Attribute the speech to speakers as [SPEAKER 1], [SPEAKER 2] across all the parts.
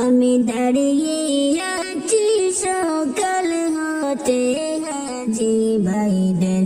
[SPEAKER 1] আমি দাঁড়িয়ে আছি সকাল হতে হাজি ভাইদের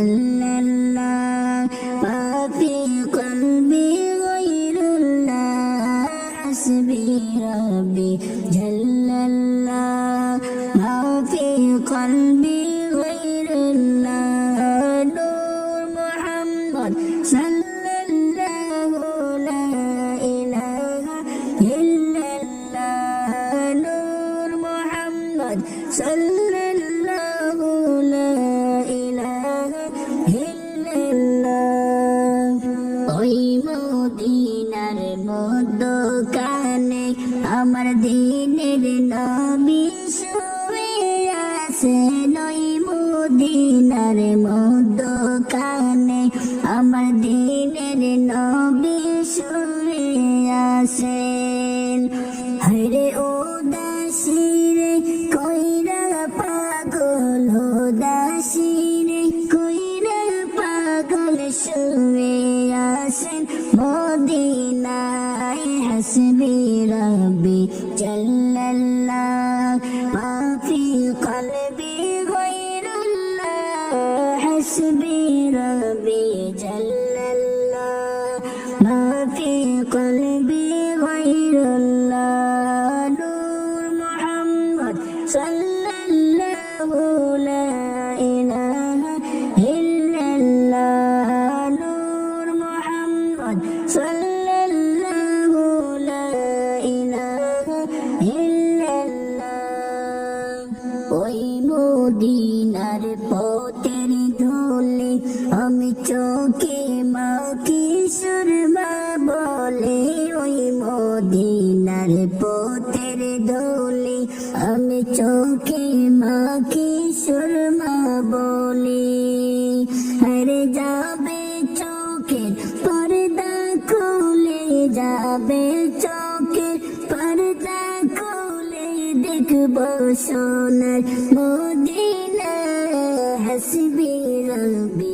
[SPEAKER 1] illallah ma fi qalbi ghayrullah hasbi rabbi jalla নবী শুয়ে আছে দেখব সোনার মদিনা হাসবি রবি।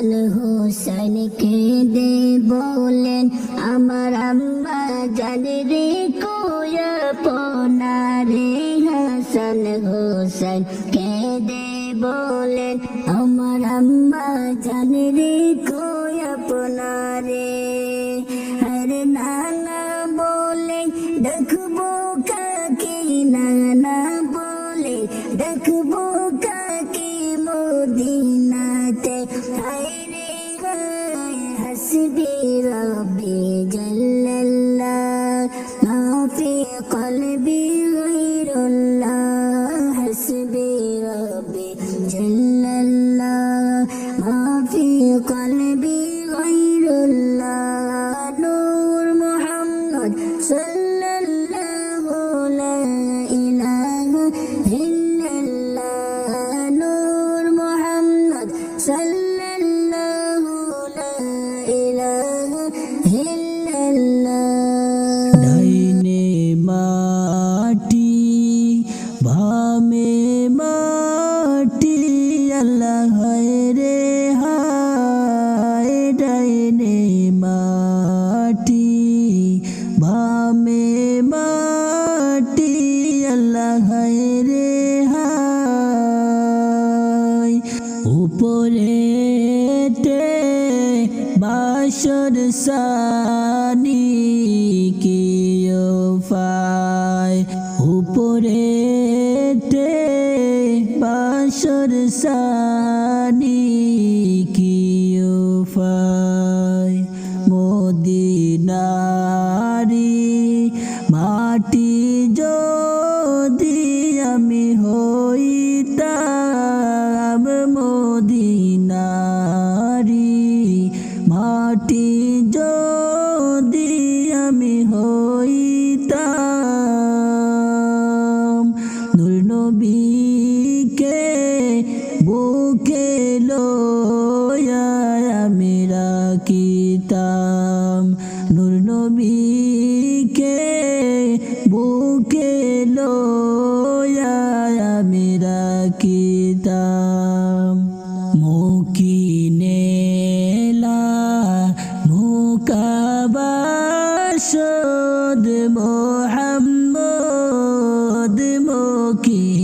[SPEAKER 1] ইমাল হোসেন দে বলেন, আমার আম্মা জানে রে কোয়া পোনা রে হাসান হোসেন দে বলেন, আমার আম্মা জানে রে
[SPEAKER 2] okay.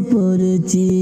[SPEAKER 2] পড়েছি।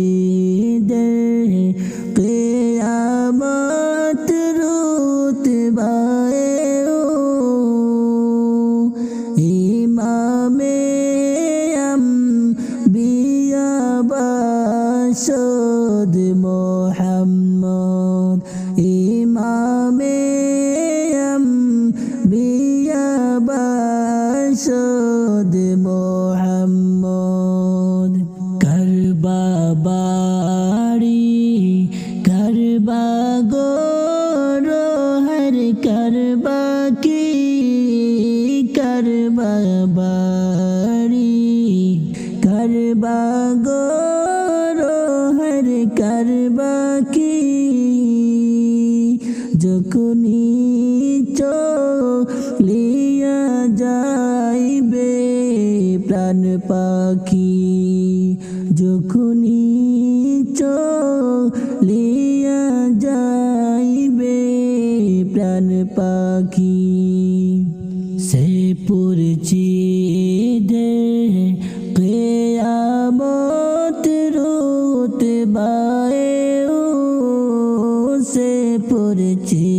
[SPEAKER 2] পড়েছি।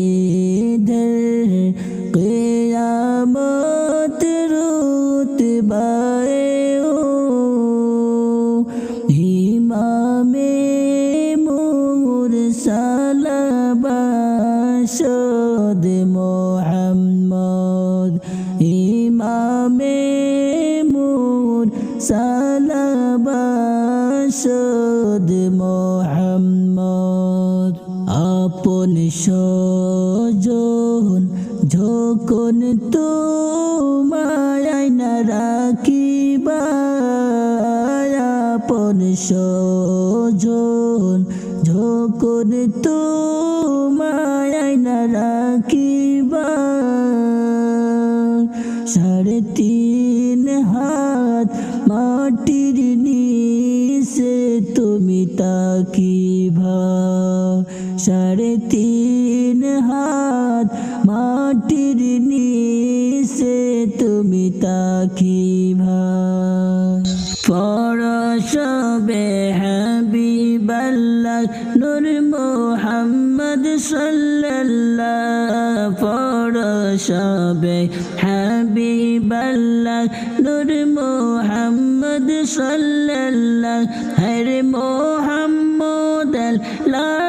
[SPEAKER 2] আপন সজন যখন তো মায় না রাখিবা, সাড়ে তিন হাত মাটির নিষে তুমি তাকিবা, সাড়ে তিন সাল্লাল্লাহ পড় সবে হাবিবাল্লাহ। নূর মোহাম্মদ সাল্লাল্লাহ হরে মোহাম্মদ লার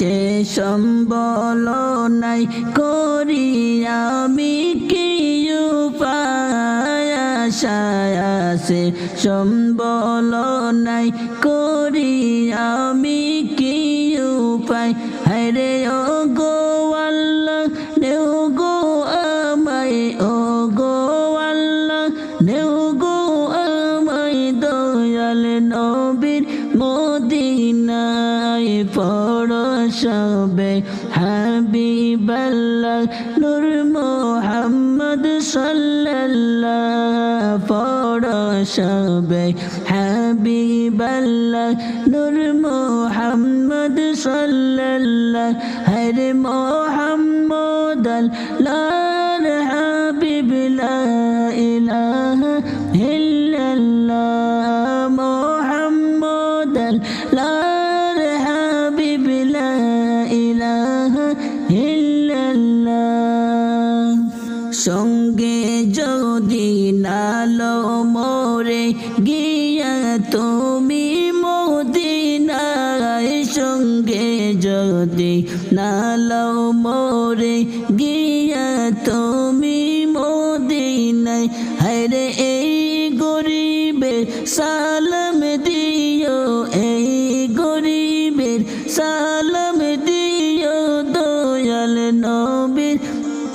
[SPEAKER 2] আছে সম্বল নাই করি আমি কি আছে সম্বল নাই করি আমি কি উপায়? হরে ও পড়শবে হাবিবাল্লাহ নূর মোহাম্মদ সাল্লাল্লাহ পড়শবে হাবিবাল্লাহ নূর মোহাম্মদ সাল্লাল্লাহ হরে মোহাম্মদ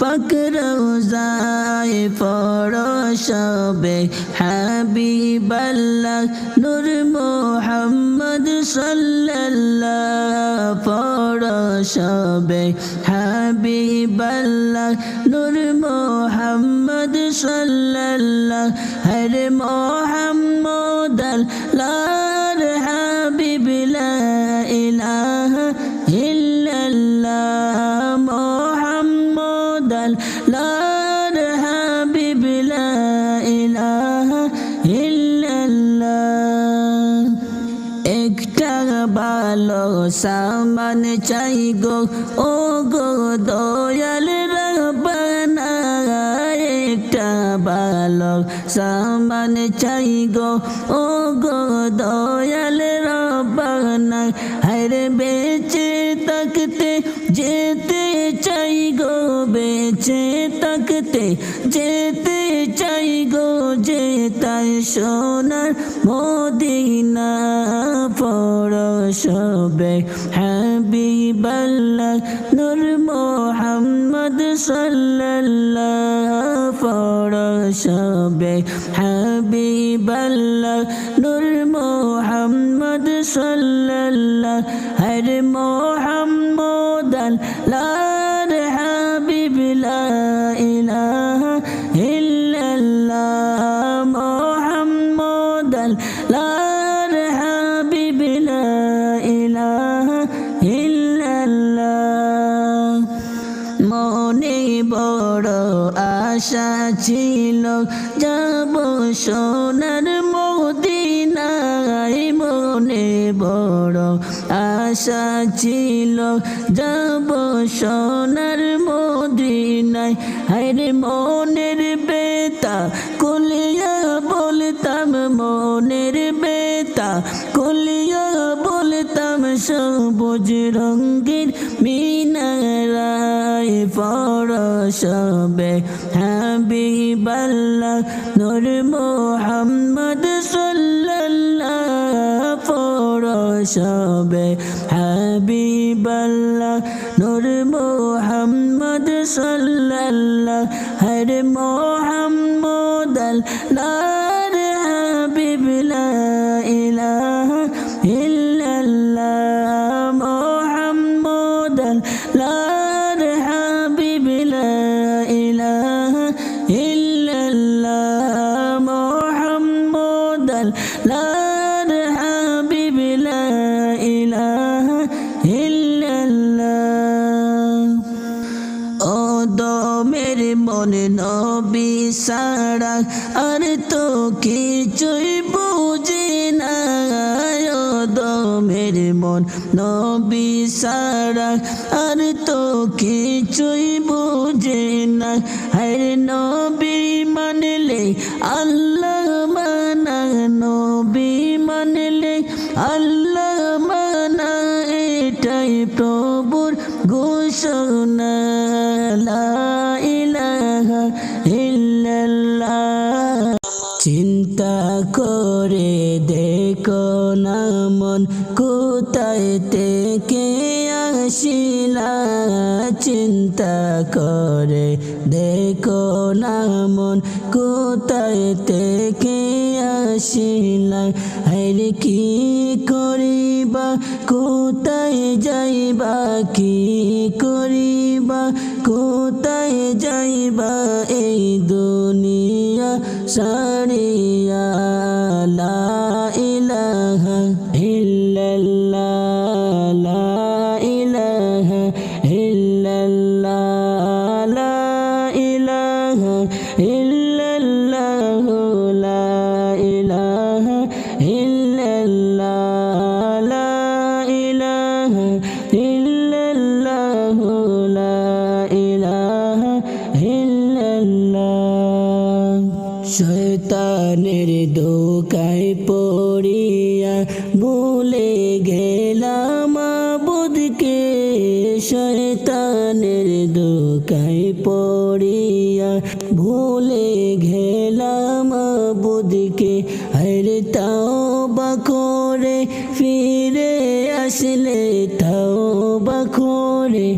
[SPEAKER 2] পাকরৌজায় পড়শবে হাবিবাল্লাহ নূর মোহাম্মদ সাল্লাল্লাহ। পড়শবে হাবিবাল্লাহ নূর মোহাম্মদ সাল্লাল্লাহ। হরে মোহাম্মদ আল্লাহর ভালো সামান চাই গো, ও গো দয়াল রব্বানা একটা ভালো সামান চাই গো, ও গো দয়াল রব্বানা হরে বেঁচে তাকতে যেতে চাই গো, বেঁচে তাকতে সোনার মদিনা পড়শবে হাবিবাল্লাহ নূর মোহাম্মদ সাল্লাল্লাহ পড়শবে হাবিবাল্লাহ নূর মোহাম্মদ সাল্লাল্লাহ হর মোহাম্মদ আশা ছিল, যাব সোনার মদিনায় মনে বড় আশা ছিল, যাব সোনার মদিনায়। হায়রে মনের বেতা, কলিয়া বলতাম মনের বেতা, কলিয়া বলতাম সবুজ রঙ্গের পড়শবে হাবিবাল্লাহ মোহাম্মদ সাল্লাল্লাহ পড়শবে হাবিবাল্লাহ নূর মোহাম্মদ সাল্লাল্লাহ এটাই চিন্তা করে দেখো না মন, কোথায় থেকে আসিলা? চিন্তা করে দেখো না মন, কোথায় থেকে আসিলা? আর কি কোথায় যাইবা কি করিবা? কোথায় যাইবা এই দুনিয়া সারিয়া লা গেলাম বুধকে শয়তানের দোকায় পড়িয়া। ভুলে গেলাম বুধকে হরে তাও করে ফিরে আসলে তাও করে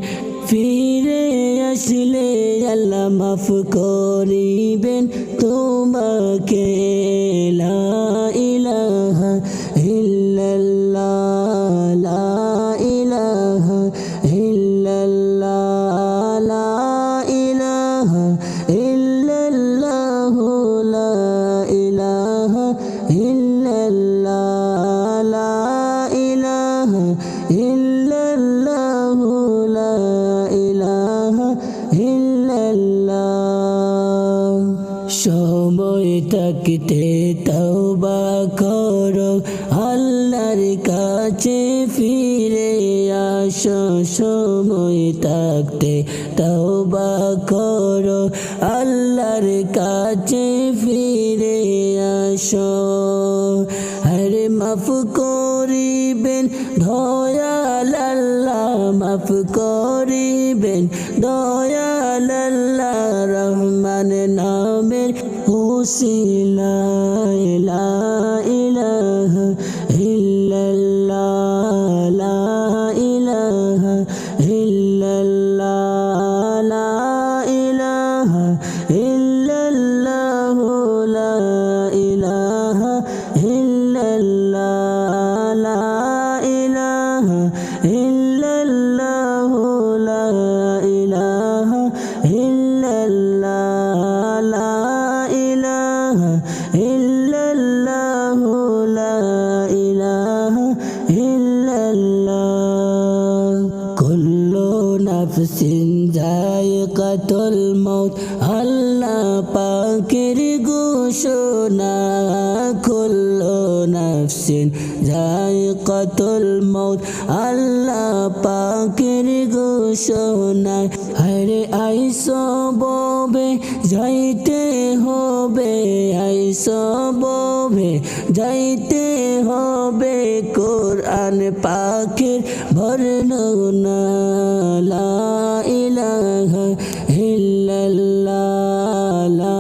[SPEAKER 2] ফিরে আসলে আল্লাহ মাফ করিবেন তোমাকে। সময় থাকতে তওবা করো, আল্লাহর কাছে ফিরে আসো। হরে মাফ করিবেন, দয়াল আল্লাহ মাফ করিবেন, দয়াল আল্লাহ রহমান নামের হুসিলা ইল্লাল্লাহ। কুল্লু নাফসিন জায়কাতুল মউত। আল্লাহ পাকের ঘোষণা, কুল্লু নাফসিন জায়কাতুল মউত। আল্লাহ পাকের ঘোষণা হরে আইস ববে যাইতে হবে আইস ববে যাইতে হবে কোরআন পাখির বর্ণনা লা ইলাহা ইল্লাল্লাহ লা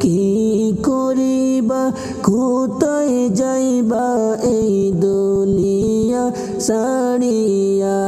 [SPEAKER 2] কি করিবা? কোথায় যাইবা এই দুনিয়া সারিয়া